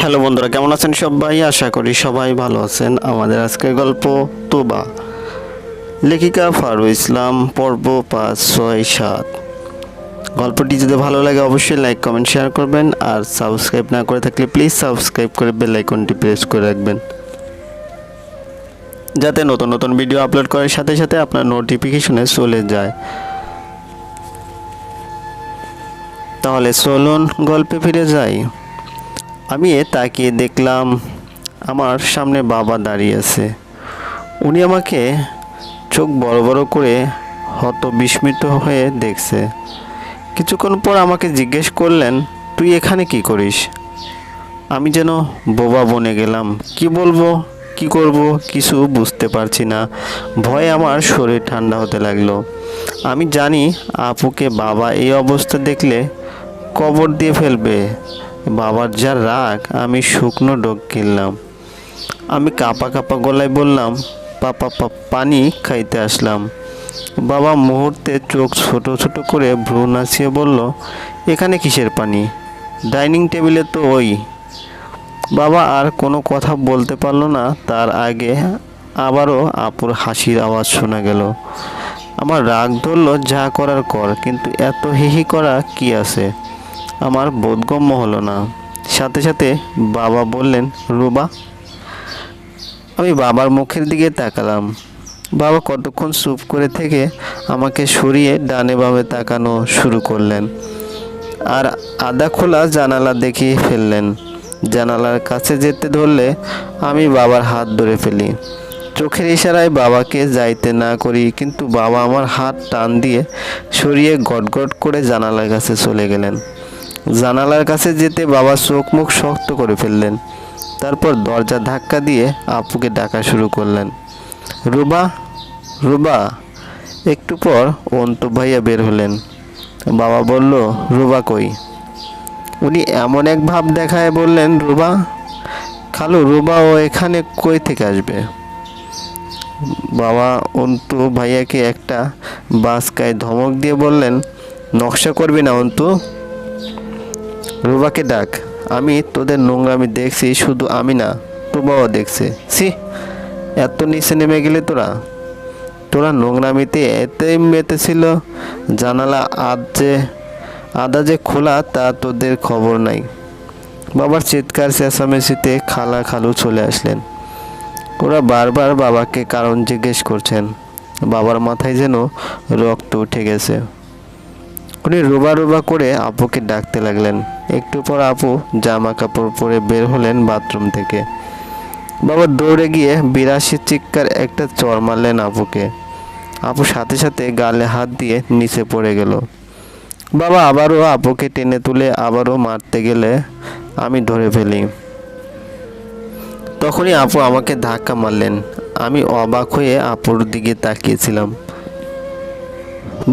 Hello বন্ধুরা, কেমন আছেন সবাই? আশা করি সবাই ভালো আছেন। আমাদের আজকের গল্প তোবা। লেখিকা ফারু ইসলাম, পর্ব পাঁচ, ছয়, সাত। গল্পটি যদি ভালো লাগে অবশ্যই লাইক, কমেন্ট, শেয়ার করবেন। আর সাবস্ক্রাইব না করে থাকলে প্লিজ সাবস্ক্রাইব করে বেল আইকনটি প্রেস করে রাখবেন। যাতে নতুন নতুন ভিডিও আপলোড করার সাথে সাথে আপনার নোটিফিকেশনে চলে যায়। তাহলে চলুন গল্পে ফিরে যাই। আমি তাকিয়ে দেখলাম আমার সামনে বাবা দাঁড়িয়ে আছে। উনি আমাকে চোখ বড় বড় করে হত বিস্মিত হয়ে দেখছে। কিছুক্ষণ পর আমাকে জিজ্ঞেস করলেন, তুই এখানে কি করিস? আমি যেন বোবা বনে গেলাম। কি বলব? কি করব? কিছু বুঝতে পারছি না। ভয়ে আমার শরীর ঠান্ডা হতে লাগল। আমি জানি আপুকে বাবা এই অবস্থা দেখলে কবর দিয়ে ফেলবে। বাবার যা রাগ, আমি শুকনো ডোক কিনলাম আমি কাপা কাপা গলায় বললাম, পাপা পানি খাইতে আসলাম। বাবা মুহূর্তে চোখ ছোট ছোট করে ভ্রু নাচিয়ে বলল, এখানে কিসের পানি? ডাইনিং টেবিলে তো ওই। বাবা আর কোনো কথা বলতে পারল না। তার আগে আবারও আপুর হাসির আওয়াজ শোনা গেল। আমার রাগ ধরলো, যা করার কর, কিন্তু এত হিহি করা কি আছে? আমার বোধগম্য হলো না। সাথে সাথে বাবা বললেন, রুবা, আমি বাবার মুখের দিকে তাকালাম। বাবা কতক্ষণ চুপ করে থেকে আমাকে সরিয়ে ডানে বামে তাকানো শুরু করলেন আর আদা খোলা জানালা দেখিয়ে ফেললেন। জানালার কাছে যেতে ধরলে আমি বাবার হাত ধরে ফেলি। চোখের ইশারায় বাবাকে যাইতে না করি, কিন্তু বাবা আমার হাত টান দিয়ে সরিয়ে গটগট করে জানালার কাছে চলে গেলেন। জানালার কাছে যেতে বাবা চোখ মুখ শক্ত করে ফেললেন। তারপর দরজা ধাক্কা দিয়ে আপুকে ডাকা শুরু করলেন। রুবা রুবা, একটু পর অন্ত ভাইয়া বের হলেন। বাবা বলল, রুবা কই? উনি এমন এক ভাব দেখায় বললেন, রুবা, খালু, রুবা ও এখানে কই থেকে আসবে? বাবা অন্তু ভাইয়াকে একটা বাসকায় ধমক দিয়ে বললেন, নকশা করবি না অন্তু। রুবাকে ডাক, আমি তোদের নোংরামি দেখছি, শুধু আমি না রুবাও দেখছে। সি এত নিচে নেমে গেলে তোরা। তোরা নোংরামিতে এতেই মেতেছিল জানালা আদ যে আদা যে খোলা, তা তোদের খবর নাই। বাবার চিৎকার চেঁচামেচিতে খালা খালু চলে আসলেন। ওরা বারবার বাবাকে কারণ জিজ্ঞেস করছেন। বাবার মাথায় যেন রক্ত উঠে গেছে। উনি রোবা রোবা করে আপুকে ডাকতে লাগলেন। একটু পর আপু জামা কাপড় পরে বের হলেন বাথরুম থেকে। বাবা দৌড়ে গিয়ে বিরাশি চিৎকার একটা চর মারলেন আপুকে আপু সাথে সাথে গালে হাত দিয়ে নিচে পড়ে গেল। বাবা আবারও আপুকে টেনে তুলে আবারও মারতে গেলে আমি ধরে ফেলি। তখনই আপু আমাকে ধাক্কা মারলেন। আমি অবাক হয়ে আপুর দিকে তাকিয়েছিলাম।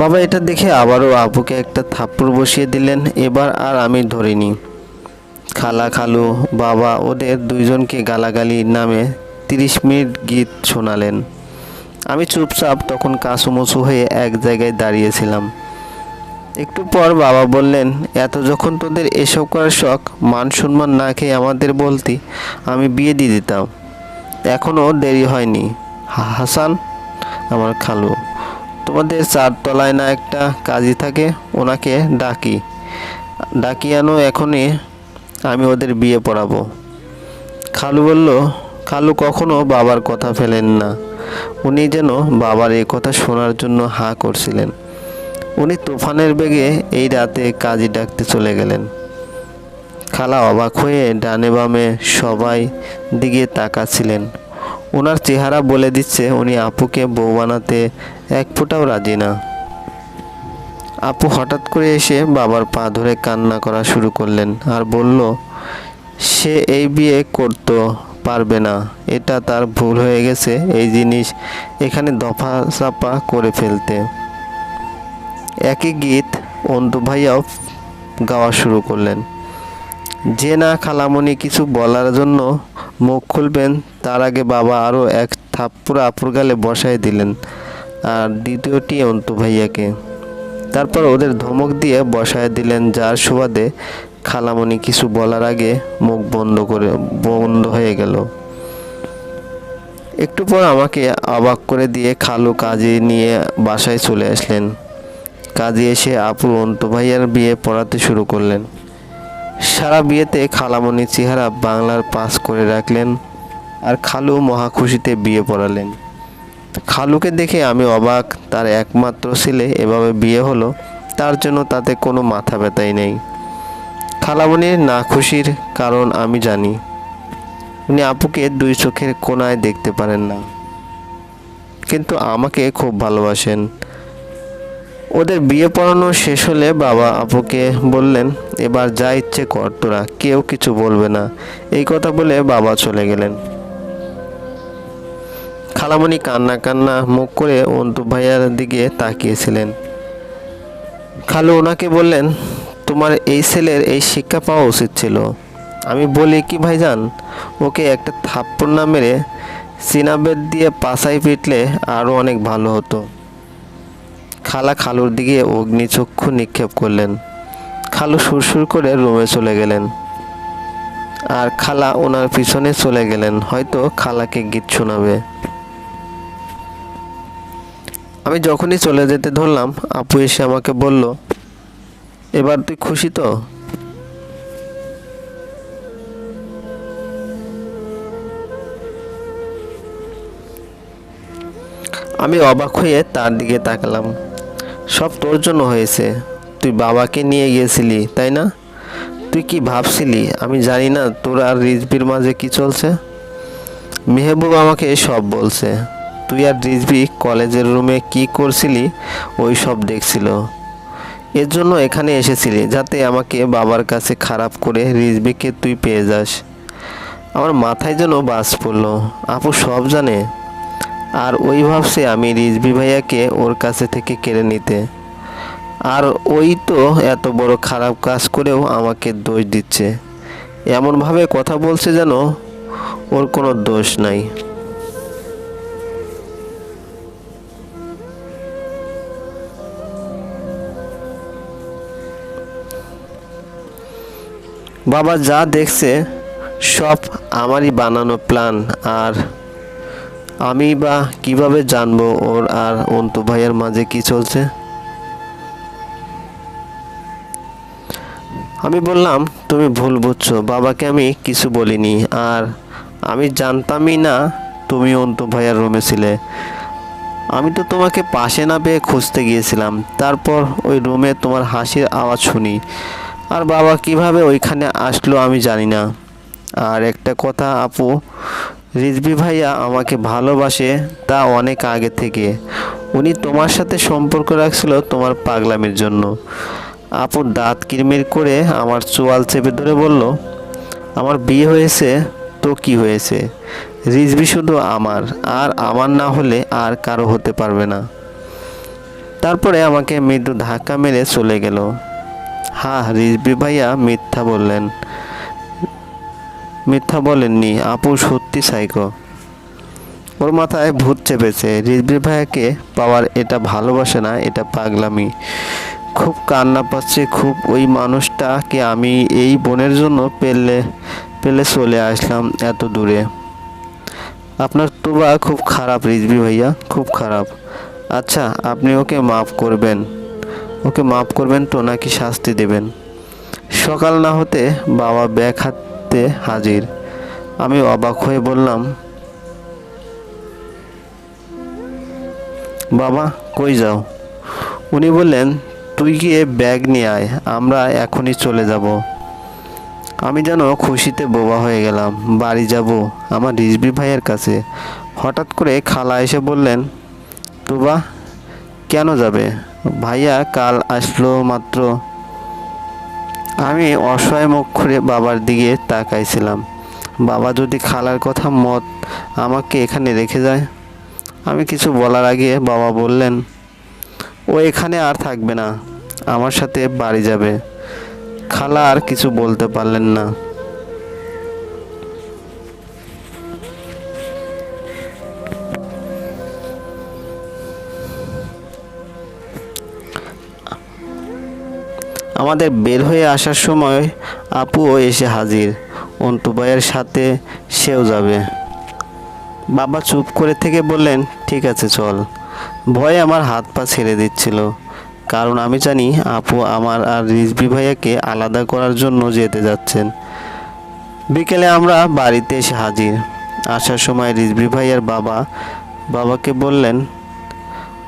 বাবা এটা দেখে আবারও আপুকে একটা থাপ্পড় বসিয়ে দিলেন, এবার আর আমি ধরিনি। খালা, খালু, বাবা ওদের দুইজনকে গালাগালি নামে তিরিশ মিনিট গীত শোনালেন। আমি চুপচাপ তখন কাঁচুমুচু হয়ে এক জায়গায় দাঁড়িয়েছিলাম। একটু পর বাবা বললেন, এত যখন তোদের এসব করার শখ, মান সম্মান না খেয়ে আমাদের বলতি, আমি বিয়ে দিয়ে দিতাম। এখনও দেরি হয়নি। হাসান, আমার খালু। তোমাদের চারতলায় না একটা কাজী থাকে, ওনাকে ডাকি। ডাকি আনো, এখনই আমি ওদের বিয়ে পড়াবো। খালু বলল, খালু কখনো বাবার কথা ফেলেন না। উনি যেন বাবার এই কথা শোনার জন্য হাঁ করছিলেন। উনি তুফানের বেগে এই রাতে কাজী ডাকতে চলে গেলেন। খালা অবাক হয়ে ডানে বামে সবাই দিকে তাকাচ্ছিলেন। ওনার চেহারা বলে দিচ্ছে, উনি আপুকে বউ বানাতে এক ফোঁটাও রাজি না। আপু হঠাৎ করে এসে বাবার পা ধরে কান্না করা শুরু করলেন আর বলল, সে এই বিয়ে করতে পারবে না। এটা তার ভুল হয়ে গেছে এই জিনিস এখানে দফা চাপা করে ফেলতে। একই গীত অন্তু ভাইয়াও গাওয়া শুরু করলেন। যে না খালামণি কিছু বলার জন্য মুখ খুলবেন, তার আগে বাবা আরও এক থাপ্পড় আপুর গালে বসায় দিলেন। আর দ্বিতীয়টি অন্তু ভাইয়াকে। তারপর ওদের ধমক দিয়ে বসায় দিলেন যার সুবাদে খালামণি কিছু বলার আগে মুখ বন্ধ করে বন্ধ হয়ে গেল। একটু পর আমাকে অবাক করে দিয়ে খালু কাজে নিয়ে বাসায় চলে আসলেন। কাজে এসে আপুর অন্ত ভাইয়ার বিয়ে পড়াতে শুরু করলেন। সারা বিয়েতে খালামণি চেহারা বাংলার পাস করে রাখলেন আর খালু মহা খুশিতে বিয়ে পড়ালেন। খালুকে দেখে আমি অবাক, তার একমাত্র ছেলে এভাবে বিয়ে হলো, তার জন্য তাতে কোনো মাথা ব্যথাই নেই। খালামণির না খুশির কারণ আমি জানি। উনি আপুকে দুই চোখের কোনায় দেখতে পারেন না। কিন্তু আমাকে খুব ভালোবাসেন। ওদের বিয়ে পড়ানো শেষ হলে বাবা আপুকে বললেন, এবার যা ইচ্ছে কর তোরা, কেউ কিছু বলবে না। এই কথা বলে বাবা চলে গেলেন। খালামণি কান্না কান্না মুখ করে অন্তু ভাইয়ার দিকে তাকিয়েছিলেন। খালু ওনাকে বললেন, তোমার এই ছেলের এই শিক্ষা পাওয়া উচিত ছিল। আমি বলি কি ভাইজান, ওকে একটা থাপ্পড় না মেরে সিনাবেদ দিয়ে পাশাই পিটলে আরও অনেক ভালো হতো। খালা খালুর দিকে অগ্নিচক্ষু নিক্ষেপ করলেন। খালু সুরসুর করে রুমে চলে গেলেন। আর খালা ওনার পিছনে চলে গেলেন। হয়তো খালাকে গীত শোনাবে আমি যখনই চলে যেতে ধরলাম, আপু এসে আমাকে বলল, এবার তুই খুশি তো? আমি অবাক হয়ে তার দিকে তাকালাম। সব তোর জন্য হয়েছে। তুই বাবাকে নিয়ে গিয়েছিলি, তাই না? তুই কি ভাবছিলি? আমি জানি না তোর আর রিজবির মাঝে কি চলছে? মেহবুব আমাকে সব বলছে। তুই আর রিজবি কলেজের রুমে কি করছিলি ওই সব দেখছিল। এর জন্য এখানে এসেছিলি, যাতে আমাকে বাবার কাছে খারাপ করে রিজবিকে তুই পেয়ে যাস। আমার মাথায় যেন বাস পড়ল, আপু সব জানে। আর ওই ভাবছে আমি রিজবি ভাইয়াকে ওর কাছে থেকে কেড়ে নিতে। আর ওই তো এত বড় খারাপ কাজ করেও আমাকে দোষ দিচ্ছে। এমনভাবে কথা বলছে যেন ওর কোনো দোষ নাই। বাবা যা দেখছে, সব আমারই বানানো প্ল্যান। আর আমি বা কীভাবে জানব ওর আর অন্তু ভাইয়ের মাঝে কি চলছে? আমি বললাম, তুমি ভুল বুঝছ, বাবাকে আমি কিছু বলিনি। আর আমি জানতামই না তুমি অন্তু ভাইয়ার রুমে ছিলে। আমি তো তোমাকে পাশে না পেয়ে খুঁজতে গিয়েছিলাম। তারপর ওই রুমে তোমার হাসির আওয়াজ শুনি। আর বাবা কীভাবে ওইখানে আসলো আমি জানি না। আর একটা কথা, আপু রিজবি ভাইয়া আমাকে ভালোবাসে তা অনেক আগে থেকে। উনি তোমার সাথে সম্পর্ক রাখছিল তোমার পাগলামির জন্য। আপু দাঁত কিরমির করে আমার চোয়াল চেপে ধরে বলল, আমার বিয়ে হয়েছে, তো কি হয়েছে? রিজবি শুধু আমার, আর আমার না হলে আর কারও হতে পারবে না। তারপরে আমাকে মৃদু ধাক্কা মেরে চলে গেল। হ্যাঁ রিজবি ভাইয়া মিথ্যা বললেন। মিথ্যা বলেননি, আপু সত্যি সাইকো ওর মাথায় ভূত চেপেছে। রিজবি ভাইয়াকে পাওয়ার এটা ভালোবাসে না, এটা পাগলামি। খুব কান্না পাচ্ছে, খুব ওই মানুষটাকে আমি এই বোনের জন্য পেলে পেলে চলে আসলাম এত দূরে। আপনার তুবা খুব খারাপ, রিজবি ভাইয়া, খুব খারাপ। আচ্ছা আপনি ওকে মাফ করবেন। ওকে মাফ করবেন তো নাকি শাস্তি দেবেন। সকাল না হতে বাবা ব্যাগ হাতে হাজির। আমি অবাক হয়ে বললাম, বাবা, কই যাও? উনি বললেন, তুই গিয়ে ব্যাগ নিয়ে আয়, আমরা এখনই চলে যাব। আমি যেন খুশিতে বোবা হয়ে গেলাম, বাড়ি যাব আমার রিজবি ভাইয়ের কাছে। হঠাৎ করে খালা এসে বললেন, তুবা, কেন যাবে? ভাইয়া, কাল আসলো মাত্র। আমি অসহায় মুখ করে বাবার দিকে তাকাইছিলাম। বাবা যদি খালার কথা মত আমাকে এখানে রেখে যায়, আমি কিছু বলার আগে বাবা বললেন, ও এখানে আর থাকবে না, আমার সাথে বাড়ি যাবে। খালা আর কিছু বলতে পারলেন না। আমাদের বের হয়ে আসার সময় আপুও এসে হাজির। অন্টু ভাইয়ের সাথে সেও যাবে। বাবা চুপ করে থেকে বললেন, ঠিক আছে, চল। ভয়ে আমার হাত পা ছেড়ে দিচ্ছিল। কারণ আমি জানি আপু আমার আর রিজবি ভাইয়াকে আলাদা করার জন্য যেতে যাচ্ছেন। বিকেলে আমরা বাড়িতে এসে হাজির। আসার সময় রিজবি ভাইয়ার বাবা, বাবাকে বললেন,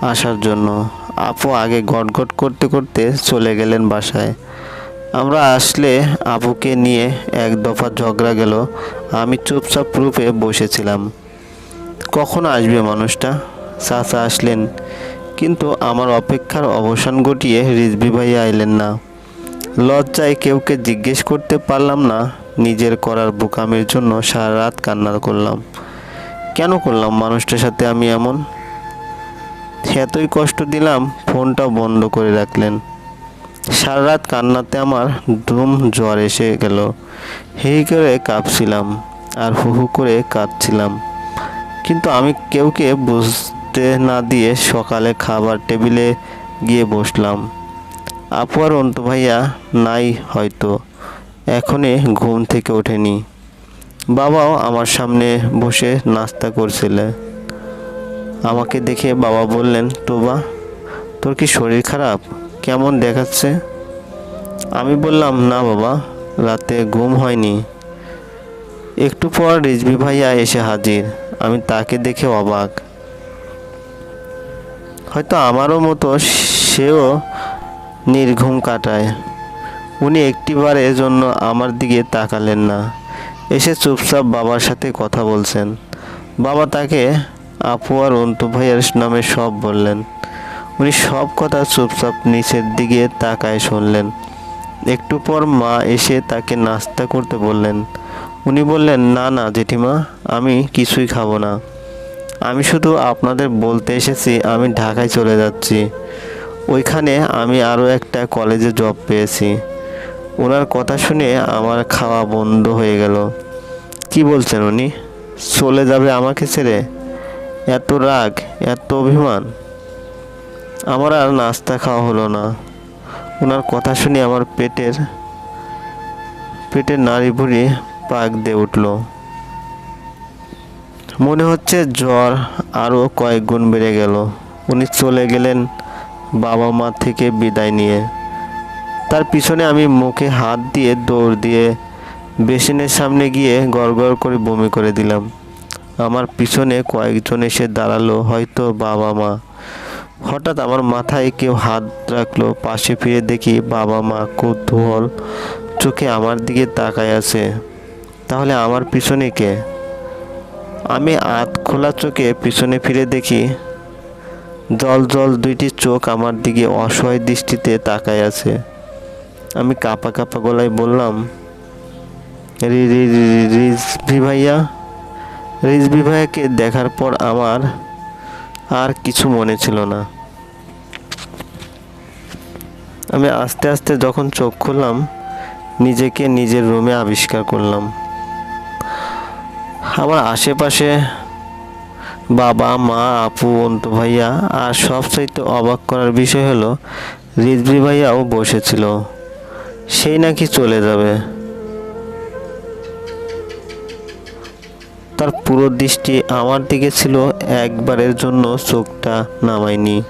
আসার জন্য। আপু আগে গটগট করতে করতে চলে গেলেন বাসায়। আমরা আসলে আপুকে নিয়ে এক দফা ঝগড়া গেল। আমি চুপচাপ রূপে বসেছিলাম। কখন আসবে মানুষটা? চাচা আসলেন। কিন্তু আমার অপেক্ষার অবসান ঘটিয়ে রিজবি ভাইয়া আইলেন না। লজ্জায় কেউকে জিজ্ঞেস করতে পারলাম না। নিজের করার বোকামির জন্য সারা রাত কান্না করলাম। কেন করলাম মানুষটার সাথে আমি এমন? এতই কষ্ট দিলাম ফোনটা বন্ধ করে রাখলেন। সারা রাত কান্নাতে আমার ধুম জ্বর এসে গেল। হি করে কাঁপছিলাম আর হু হু করে কাঁদছিলাম। কিন্তু আমি কেউকে বুঝতে না দিয়ে সকালে খাবার টেবিলে গিয়ে বসলাম। আপু আর অন্তু ভাইয়া নাই হয়তো, এখনই ঘুম থেকে ওঠেনি। বাবাও আমার সামনে বসে নাস্তা করছিলে। আমাকে দেখে বাবা বললেন, টোবা, তোর কি শরীর খারাপ? কেমন দেখাচ্ছে? আমি বললাম, না বাবা, রাতে ঘুম হয়নি। একটু পর রিজবি ভাইয়া এসে হাজির। আমি তাকে দেখে অবাক। হয়তো আমারও মতো সেও নির্ঘুম কাটায়। উনি একটিবারের জন্য আমার দিকে তাকালেন না। এসে চুপচাপ বাবার সাথে কথা বলছেন। বাবা তাকে আপু আর অন্তু ভাইয়ের নামে সব বললেন। উনি সব কথা চুপচাপ নিচের দিকে তাকায় শুনলেন। একটু পর মা এসে তাকে নাস্তা করতে বললেন। উনি বললেন, না না, জেঠিমা, আমি কিছুই খাব না। আমি শুধু আপনাদের বলতে এসেছি, আমি ঢাকায় চলে যাচ্ছি। ওইখানে আমি আরও একটা কলেজে জব পেয়েছি। ওনার কথা শুনে আমার খাওয়া বন্ধ হয়ে গেল। কি বলছেন উনি? চলে যাবে আমাকে ছেড়ে? এত রাগ, এত অভিমান। আমার আর নাস্তা খাওয়া হলো না। ওনার কথা শুনে আমার পেটের পেটের নাড়ি ভুড়ি পাক দিয়ে উঠল। মনে হচ্ছে জ্বর আরও কয়েক গুণ বেড়ে গেল। উনি চলে গেলেন বাবা মা থেকে বিদায় নিয়ে। তার পিছনে আমি মুখে হাত দিয়ে দৌড় দিয়ে বেসিনের সামনে গিয়ে গড় করে বমি করে দিলাম। আমার পিছনে কয়েকজন এসে দাঁড়াল হয়তো বাবা মা হঠাৎ আমার মাথায় কেউ হাত রাখল পাশে ফিরে দেখি বাবা মা কৌতূহল চোখে আমার দিকে তাকায় আছে তাহলে আমার পিছনে কে আমি আত খোলা চোখে পিছনে ফিরে দেখি জল জল দুইটি চোখ আমার দিকে অসহায় দৃষ্টিতে তাকায় আছে আমি কাপা কাপা গলায় বললাম রি রি রি- রিজভি ভাইয়া রিজভি ভাইয়াকে দেখার পর আমার আর কিছু মনে ছিল না। আমি আস্তে আস্তে যখন চোখ খুললাম, নিজেকে নিজের রুমে আবিষ্কার করলাম। আমার আশেপাশে বাবা, মা, আপু অন্তু ভাইয়া আর সবচাইতে অবাক করার বিষয় হলো রিজভি ভাইয়াও বসেছিল সেই নাকি চলে যাবে। তার পুরো দৃষ্টি আমার দিকে ছিল একবারের জন্য চোখটা নামায়নি।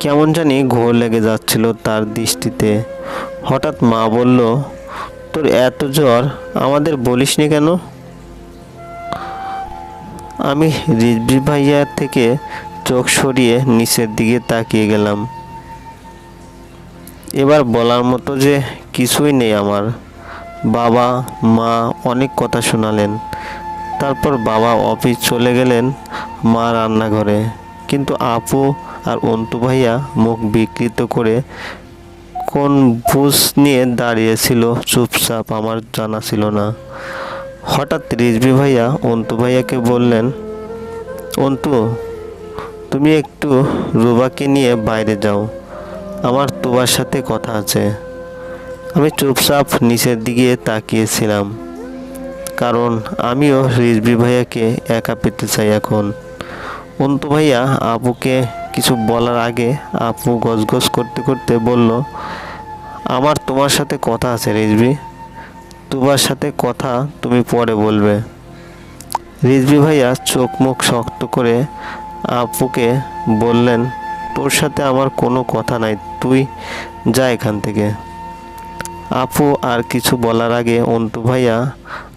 কেমন জানি ঘোর লেগে যাচ্ছিল তার দৃষ্টিতে। হঠাৎ মা বলল, তোর এত জ্বর, আমাদের বলিসনি কেন? আমি রিজভি ভাইয়া থেকে চোখ সরিয়ে নিচের দিকে তাকিয়ে গেলাম। এবার বলার মতো যে কিছুই নেই আমার। বাবা, মা অনেক কথা শোনালেন। তারপর বাবা অফিস চলে গেলেন মা রান্নাঘরে। কিন্তু আপু আর অন্তু ভাইয়া মুখ বিকৃত করে কোন বুঝ নিয়ে দাঁড়িয়েছিল চুপচাপ আমার জানা ছিল না। হঠাৎ রিজবি ভাইয়া অন্তু ভাইয়াকে বললেন, অন্তু, তুমি একটু রুবাকে নিয়ে বাইরে যাও। আমার তোমার সাথে কথা আছে। আমি চুপচাপ নিচের দিকে তাকিয়েছিলাম। কারণ আমিও রিজবি ভাইয়াকে একা পেতে চাই এখন। অন্তু ভাইয়া আপুকে কিছু বলার আগে আপু গজগজ করতে করতে বলল, আমার তোমার সাথে কথা আছে রিজবি তোমার সাথে কথা তুমি পরে বলবে। রিজবি ভাইয়া চোখ মুখ শক্ত করে আপুকে বললেন, তোর সাথে আমার কোনো কথা নাই, তুই যা এখান থেকে। আপু আর কিছু বলার আগে অন্তু ভাইয়া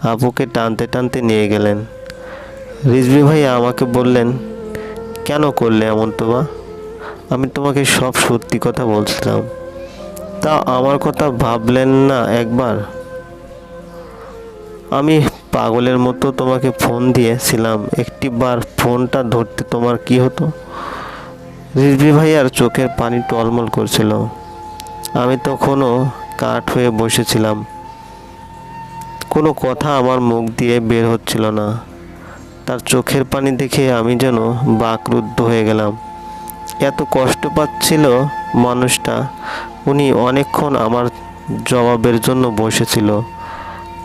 আপুকে টানতে টানতে নিয়ে গেলেন। রিজবি ভাইয়া আমাকে বললেন, কেন করলে এমন তোমা? আমি তোমাকে সব সত্যি কথা বলছিলাম। তা আমার কথা ভাবলেন না একবার? আমি পাগলের মতো তোমাকে ফোন দিয়েছিলাম একটি বার ফোনটা ধরতে তোমার কি হতো? রিজবি ভাইয়ার চোখের পানি টলমল করছিল। আমি তখনও কাঠ হয়ে বসেছিলাম। কোনো কথা আমার মুখ দিয়ে বের হচ্ছিল না। তার চোখের পানি দেখে আমি যেন বাকরুদ্ধ হয়ে গেলাম। এত কষ্ট পাচ্ছিল মানুষটা, উনি অনেকক্ষণ আমার জবাবের জন্য বসেছিল।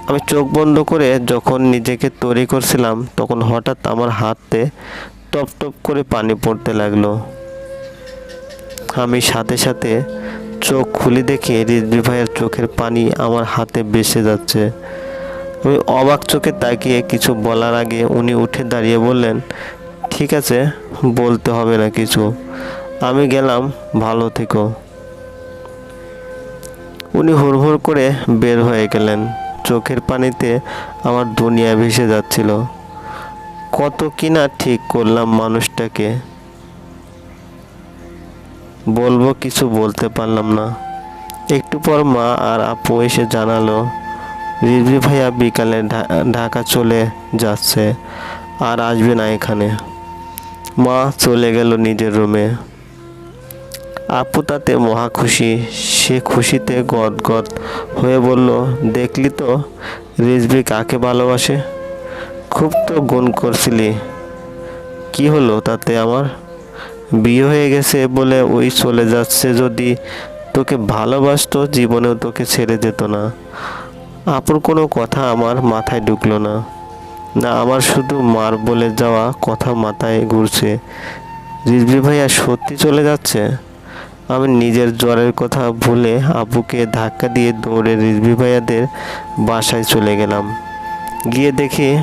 আমি চোখ বন্ধ করে যখন নিজেকে তৈরি করছিলাম, তখন হঠাৎ আমার হাতে টপ টপ করে পানি পড়তে লাগল। আমি সাথে সাথে চোখ খুলে দেখি রিজবি ভাইয়ের চোখের পানি আমার হাতে বেসে যাচ্ছে। আমি অবাক চোখে তাকিয়ে কিছু বলার আগে উনি উঠে দাঁড়িয়ে বললেন, ঠিক আছে, বলতে হবে না কিছু। আমি গেলাম, ভালো থেকো। উনি হুড়হুড় করে বের হয়ে গেলেন। চোখের পানিতে আমার দুনিয়া ভেসে যাচ্ছিল। কত কিনা ঠিক করলাম মানুষটাকে। বলব কিছু বলতে পারলাম না। একটু পর মা আর আপু এসে জানালো রিজভি ভাইয়া বিকালে ঢাকা চলে যাচ্ছে আর আসবে না এখানে। মা চলে গেল নিজের রুমে। আপু তাতে মহা খুশি। সে খুশিতে গদ গদ হয়ে বলল, দেখলি তো রিজভি কাকে ভালোবাসে? খুব তো গুণ করছিলি। কি হলো তাতে আমার? বিয়ে হয়ে গেছে বলে ওই চলে যাচ্ছে যদি তোকে ভালোবাসতো জীবনেও তোকে ছেড়ে যেত না। আপুর কোনো কথা আমার মাথায় ঢুকলো না। না, আমার শুধু মার বলে যাওয়া কথা মাথায় ঘুরছে। রিজবি ভাইয়া, সত্যি চলে যাচ্ছে? আমি নিজের জ্বরের কথা ভুলে আপুকে ধাক্কা দিয়ে দৌড়ে রিজবি ভাইয়াদের বাসায় চলে গেলাম। গিয়ে দেখি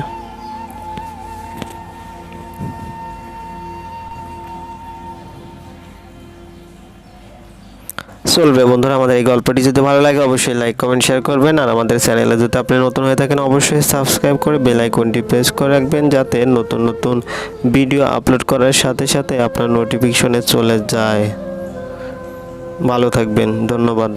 চলবে। বন্ধুরা, আমাদের এই গল্পটি যদি ভালো লাগে, অবশ্যই লাইক কমেন্ট শেয়ার করবেন। আর আমাদের চ্যানেলে যদি আপনি নতুন হয়ে থাকেন, অবশ্যই সাবস্ক্রাইব করে বেল আইকনটি প্রেস করে রাখবেন, যাতে নতুন নতুন ভিডিও আপলোড করার সাথে সাথে আপনার নোটিফিকেশনে চলে যায়। ভালো থাকবেন। ধন্যবাদ।